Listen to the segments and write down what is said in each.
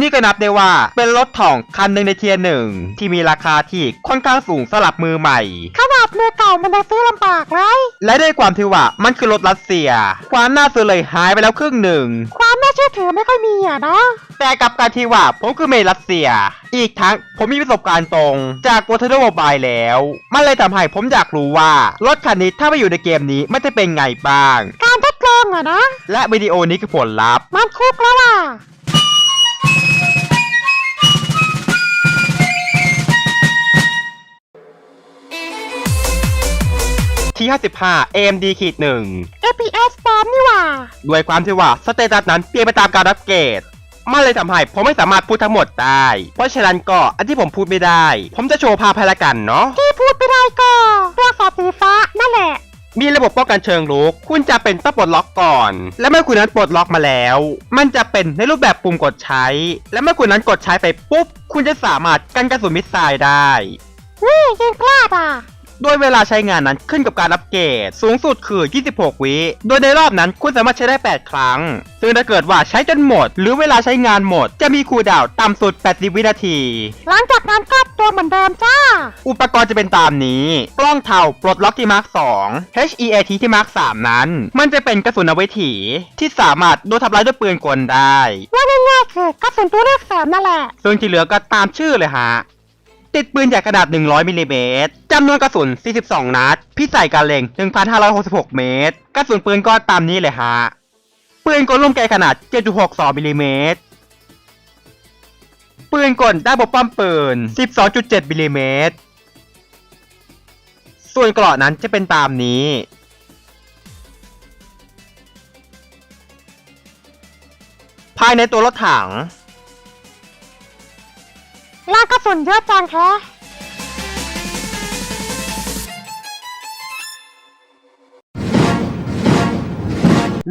นี่ก็นับได้ว่าเป็นรถถ่องคันหนึ่งในเทียร์หนึ่งที่มีราคาที่ค่อนข้างสูงสำหรับมือใหม่ขนาดมือเก่ามันยังซื้อลำบากเลยและด้วยความที่ว่ามันคือรถรัสเซีย ความน่าซื้อเลยหายไปแล้วครึ่งหนึ่ง ความน่าเชื่อถือไม่ค่อยมีอะเนาะแต่กับการที่ว่าผมคือเมย์รัสเซีย อีกทั้งผมมีประสบการณ์ตรง จากวอเตอร์โมบายแล้ว มันเลยทำให้ผมอยากรู้ว่า รถคันนี้ถ้าไปอยู่ในเกมนี้มันจะเป็นไงบ้าง การทดลองอะนะ และวิดีโอนี้คือผลลัพธ์ มันคุกแล้วล่ะ ที่55 AMD ขีดหนึ่ง APS ปลอมนี่หว่า ด้วยความที่ว่าสเตตัสนั้นเปลี่ยนไปตามการรับเกรดมันเลยทำให้ผมไม่สามารถพูดทั้งหมดได้ เพราะฉะนั้นก็อันที่ผมพูดไม่ได้ ผมจะโชว์ภาพให้ละกันเนาะ ที่พูดไม่ได้ก็พวกสอบสีฟ้านั่นแหละ มีระบบป้องกันเชิงรุก คุณจะเป็นต้องปลดล็อกก่อน และเมื่อคุณนั้นปลดล็อกมาแล้ว มันจะเป็นในรูปแบบปุ่มกดใช้ และเมื่อคุณนั้นกดใช้ไปปุ๊บ คุณจะสามารถกันกระสุนมิสไซล์ได้นี่ยิงพลาดอะ โดยเวลาใช้งานนั้นขึ้นกับการอัปเกรด สูงสุดคือ 26 วิ โดยในรอบนั้นคุณสามารถใช้ได้ 8 ครั้ง ซึ่งถ้าเกิดว่าใช้จนหมด หรือเวลาใช้งานหมด จะมีคูลดาวน์ต่ำสุด 80 วินาที หลังจากนั้นก็ตัวเหมือนเดิมจ้า อุปกรณ์จะเป็นตามนี้ กล้องเทาปลดล็อกที่มาร์ค2 HEAT ที่มาร์ค3นั้น มันจะเป็นกระสุนเอาไว้ถีที่สามารถโดนทำร้ายด้วยปืนกลได้ว่าง่ายๆคือกระสุนตัวเลือกแสมนั่นแหละ ซึ่งที่เหลือก็ตามชื่อเลยฮะ ติดปืนใหญ่ขนาด 100มิลลิเมตรจำนวนกระสุน 42 นัด พิสัยการเล็ง 1,566 เมตร กระสุนปืนก็ตามนี้เลยฮะ ปืนกลลมไกลขนาด 7.62มิลลิเมตร ปืนกลด้านบนป้อมปืน 12.7มิลลิเมตร ส่วนเกราะนั้นจะเป็นตามนี้ภายในตัวรถถัง ลากกระสุนเยอะจังแท้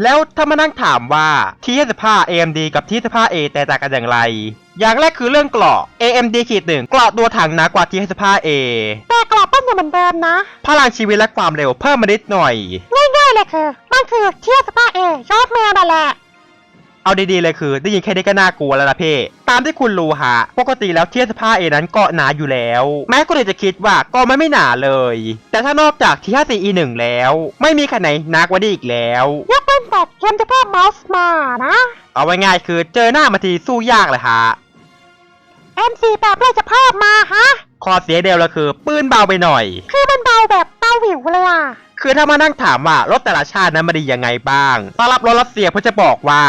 แล้วถ้ามานั่งถามว่าที่25 AMD กับที่ 25A แตกต่างกันอย่างไร อย่างแรกคือเรื่องเกราะ AMD ขีดหนึ่งเกราะตัวถังหนากว่าที่ 25A แต่กรอบป้อมยังเหมือนเดิมนะ พลังชีวิตและความเร็วเพิ่มมานิดหน่อย ง่ายๆเลยคือ มันคือเทียสปาเอยอดแมวนั่นแหละ เอาดีๆเลยคือ ได้ยินแค่นี้ก็น่ากลัวแล้วนะเพ่ตามที่คุณรู้ฮะปกติแล้วเทียสผ้าเอนั้นเกาะหนาอยู่แล้ว แม้คุณอาจจะคิดว่าเก็มันไม่หนาเลย แต่ถ้านอกจากที่ 54E1 แล้ว ไม่มีคันไหนหนากว่านี้อีกแล้วยกเป็นแต่เกมจะเพิ่มเมาส์มานะ เอาไว้ง่ายคือเจอหน้ามาทีสู้ยากเลยฮะ M4 แบบเลยจะเพิ่มมาฮะ ข้อเสียเดียวเลยคือ ปืนเบาไปหน่อย คือมันเบาแบบเบาหวิวเลยอะ คือถ้ามานั่งถามว่ารถแต่ละชาตินั้นมันดียังไงบ้างต้อนรับรถรัสเซียเพื่อจะบอกว่า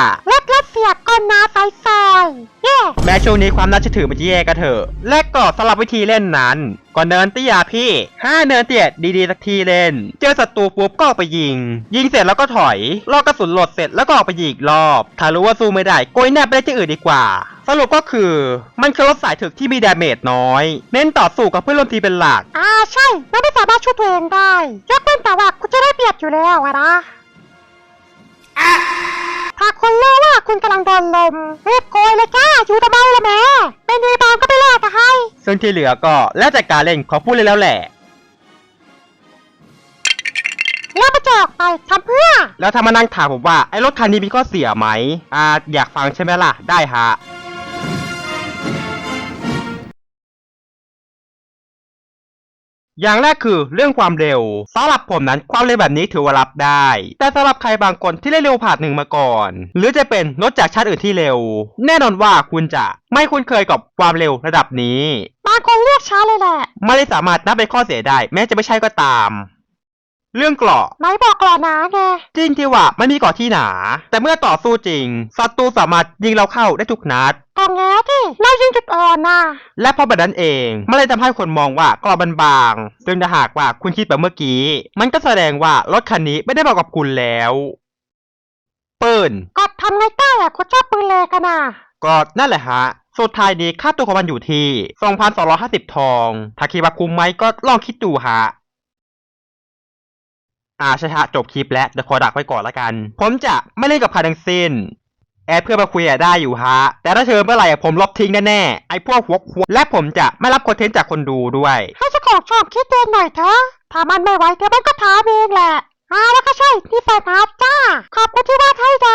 รถรัสเซียก้นนาไซซอยเย่แม้ช่วงนี้ความน่าเชื่อถือมันจะแย่ก็เถอะและก็สำหรับวิธีเล่นนั้นก็เนินเตี้ยพี่ห้าเนินเตี้ยดีๆสักทีเล่น เจอศัตรูปุ๊บก็ออกไปยิง ยิงเสร็จแล้วก็ถอยรอกระสุนโหลดเสร็จแล้วก็ออกไปยิงอีกรอบ ถ้ารู้ว่าสู้ไม่ได้โกยแนบไปได้ที่อื่นดีกว่า สรุปก็คือ มันคือรถสายถึกที่มีดาเมจน้อย เน้นต่อสู้กับเพื่อนร่วมทีมเป็นหลัก อ่าใช่มันไม่สามารถช่วยตัวเองได้ยกเป็นแต่ว่าคุณจะได้เปรียบอยู่แล้วอะนะถ้าคุณ รู้ว่าคุณกำลังโดนลมรีบโกยเลยจ้าอยู่ทำไมล่ะแม่เป็นดีบางก็ไปแลกกันให้ซึ่งที่เหลือก็แล้วแต่การเล่นของผู้เล่นแล้วแหละ แล้วมาจอกไปทำเพื่อ แล้วถ้ามานั่งถามผมว่าไอ้รถคันนี้มีข้อเสียไหมอ่าอยากฟังใช่ไหมล่ะ ได้ฮะ อย่างแรกคือเรื่องความเร็วสำหรับผมนั้นความเร็วแบบนี้ถือว่ารับได้ แต่สำหรับใครบางคนที่เล่นเร็วผ่านหนึ่งมาก่อน หรือจะเป็นรถจากชาติอื่นที่เร็ว แน่นอนว่าคุณจะไม่คุ้นเคยกับความเร็วระดับนี้บางคนเรียกช้าเลยแหละ ไม่ได้สามารถนับเป็นข้อเสียได้ แม้จะไม่ใช่ก็ตาม เรื่องเกราะไหนบอกก่อนนะไงจริงที่ว่าไม่มีเกราะที่หนา แต่เมื่อต่อสู้จริงศัตรูสามารถยิงเราเข้าได้ทุกนัดก็แง่ที่เรายิงจุดอ่อนน่ะ และเพราะแบบนั้นเองมันเลยทำให้คนมองว่าเกราะมันบางซึ่งถ้าหากว่าคุณคิดแบบเมื่อกี้ มันก็แสดงว่ารถคันนี้ไม่ได้เหมาะกับคุณแล้วปืนกดทำไงได้อะคุณชอบปืนเลยกันน่ะ ก็นั่นแหละฮะ สุดท้ายนี้ค่าตัวของมันอยู่ที่ 2,250 ทอง ถ้าคิดว่าคุ้มไหมก็ลองคิดดูฮะ อ่าช่ฮะจบคลิปแล้วเดี๋ยวขอดักไว้ก่อนละกัน ผมจะไม่เล่นกับใครทั้งสิ้น แอดเพื่อนมาคุยได้อยู่ฮะ แต่ถ้าเชิญเมื่อไหร่ผมลบทิ้งแน่ๆไอ้พวกหัวควและผมจะไม่รับคอนเทนต์จากคนดูด้วยให้เจ้าของช่องคิดเองหน่อยเถอะถ้ามันไม่ไหวเดี๋ยวมันก็ถามเองแหละอ่าแล้วก็ใช่นี่แฟนอาจ้า ขอบคุณที่ว่าให้ใจ